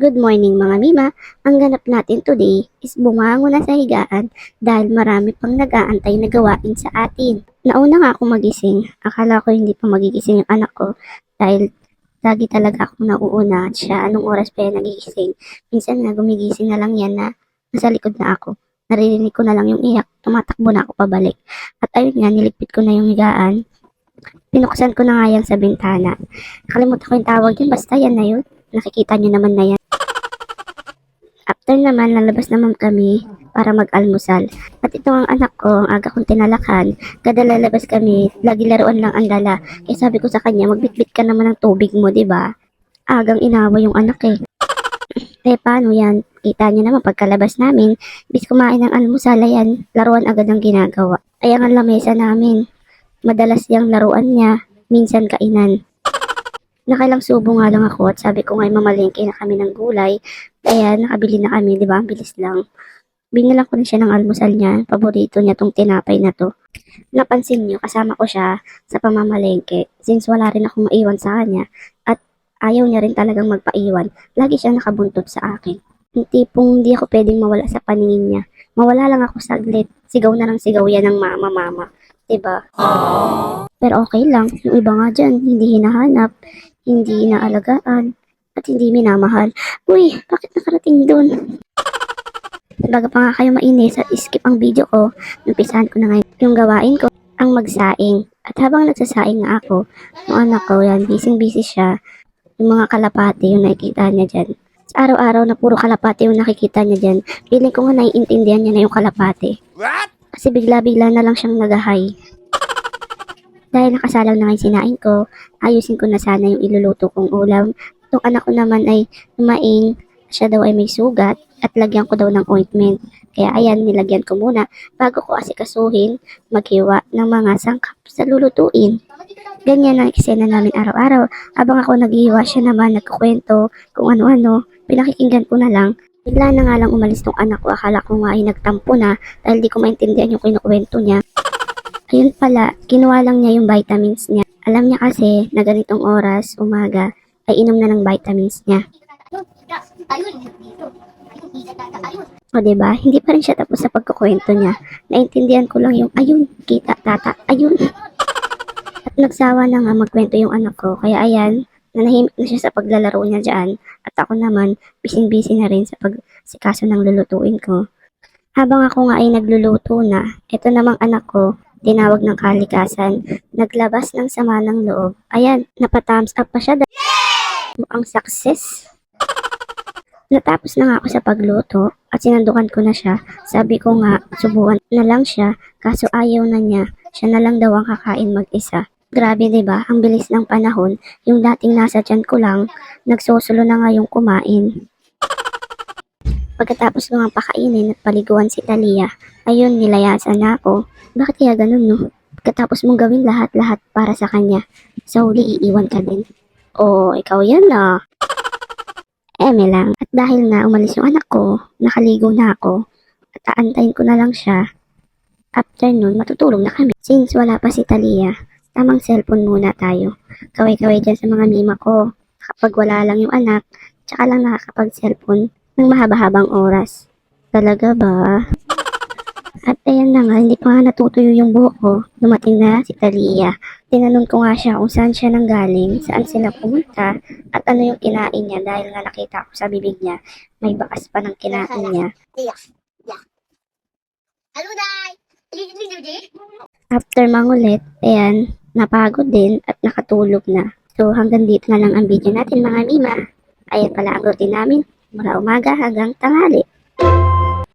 Good morning mga Mima. Ang ganap natin today is bumangon na sa higaan dahil marami pang nag-aantay na gawain sa atin. Nauna nga ako magising. Akala ko hindi pa magigising yung anak ko dahil lagi talaga akong nauuna at siya anong oras pa yan nagigising. Minsan nga gumigising na lang yan na nasa likod na ako. Naririnig ko na lang yung iyak. Tumatakbo na ako pabalik. At ayun nga, niligpit ko na yung higaan. Pinuksan ko na nga yan sa bintana. Kalimutan ko yung tawag yun. Basta yan na yun. Nakikita nyo naman na yan. After naman, lalabas naman kami para mag-almusal. At ito ang anak ko, ang aga kong tinalakan. Kada lalabas kami, lagi laruan lang ang dala. Kaya sabi ko sa kanya, magbitbit ka naman ng tubig mo, di ba? Agang inawa yung anak eh. Eh, paano yan? Kita niyo naman pagkalabas namin, bis kumain ng almusal, ayan, laruan agad ang ginagawa. Ayan ang lamesa namin. Madalas yung laruan niya, minsan kainan. Nakailang subo nga lang ako at sabi ko ngay mamalengke na kami ng gulay. Kaya nakabili na kami, di ba? Ang bilis lang. Binilang ko na siya ng almusal niya. Paborito niya tong tinapay na to. Napansin niyo, kasama ko siya sa pamamalengke. Since wala rin akong maiwan sa kanya. At ayaw niya rin talagang magpaiwan. Lagi siya nakabuntot sa akin. Yung tipong hindi ako pwedeng mawala sa paningin niya. Mawala lang ako saglit. Sigaw na lang sigaw yan ng mama-mama. Diba? Pero okay lang. Yung iba nga dyan, hindi hinahanap, hindi inaalagaan, at hindi minamahal. Uy, bakit nakarating dun? Baga pa nga kayo mainis at skip ang video ko, numpisahan ko na ngayon yung gawain ko, ang magsaing. At habang nagsasaing nga ako, yung anak ko yan, busy-busy siya, yung mga kalapati yung nakikita niya dyan. Sa araw-araw na puro kalapati yung nakikita niya dyan, feeling ko nga naiintindihan niya na yung kalapati. What? Kasi bigla-bigla na lang siyang nagahay. Dahil nakasalang na nga yung sinain ko, ayusin ko na sana yung iluluto kong ulam. Itong anak ko naman ay lumaing, siya daw ay may sugat at lagyan ko daw ng ointment. Kaya ayan, nilagyan ko muna bago ko asikasuhin maghiwa ng mga sangkap sa lulutuin. Ganyan ang eksena namin araw-araw. Habang ako naghihiwa, siya naman nagkukwento kung ano-ano. Pinakikinggan ko na lang. Bigla na nga lang umalis tong anak ko. Akala ko nga ay nagtampo na dahil di ko maintindihan yung kinukwento niya. Ayun pala, kinuha lang niya yung vitamins niya. Alam niya kasi na ganitong oras, umaga, ay inom na ng vitamins niya. O diba, hindi pa rin siya tapos sa pagkukwento niya. Naintindihan ko lang yung, ayun, kita, tata, ayun. At nagsawa na nga magkwento yung anak ko, kaya ayan, nanahimik na siya sa paglalaro niya dyan. At ako naman, busy-busy na rin sa pagsikaso ng lulutuin ko. Habang ako nga ay nagluluto na, ito namang anak ko, tinawag ng kalikasan, naglabas ng sama ng loob. Ayan, napatthumbs up pa siya dahil mukhang success. Natapos na nga ako sa pagluto at sinandukan ko na siya. Sabi ko nga, subukan na lang siya, kaso ayaw na niya. Siya na lang daw ang kakain mag-isa. Grabe ba? Ang bilis ng panahon. Yung dating nasa tiyan ko lang, nagsusulo na nga yung kumain. Pagkatapos ko nga pakainin at paliguan si Talia, ayun, nilayasan na ako. Bakit kaya ganun, no? Pagkatapos mong gawin lahat-lahat para sa kanya, sa huli iiwan ka din. Oo, ikaw yan na. Eme lang. At dahil na umalis yung anak ko, nakaligo na ako, at aantayin ko na lang siya, after nun, matutulog na kami. Since wala pa si Talia, tamang cellphone muna tayo. Kaway-kaway dyan sa mga mima ko. Kapag wala lang yung anak, tsaka lang nakakapag-cellphone ng mahaba-habang oras. Talaga ba? At ayan na nga, hindi pa nga natutuyo yung buhok ko. Dumating na si Talia. Tinanong ko nga siya kung saan siya nanggaling, saan sila pumunta, at ano yung kinain niya dahil nga nakita ko sa bibig niya, may bakas pa ng kinain niya. After mangulit, ayan, napagod din at nakatulog na. So hanggang dito na lang ang video natin mga mima. Ayan pala ang routine namin mula umaga hanggang tanghali.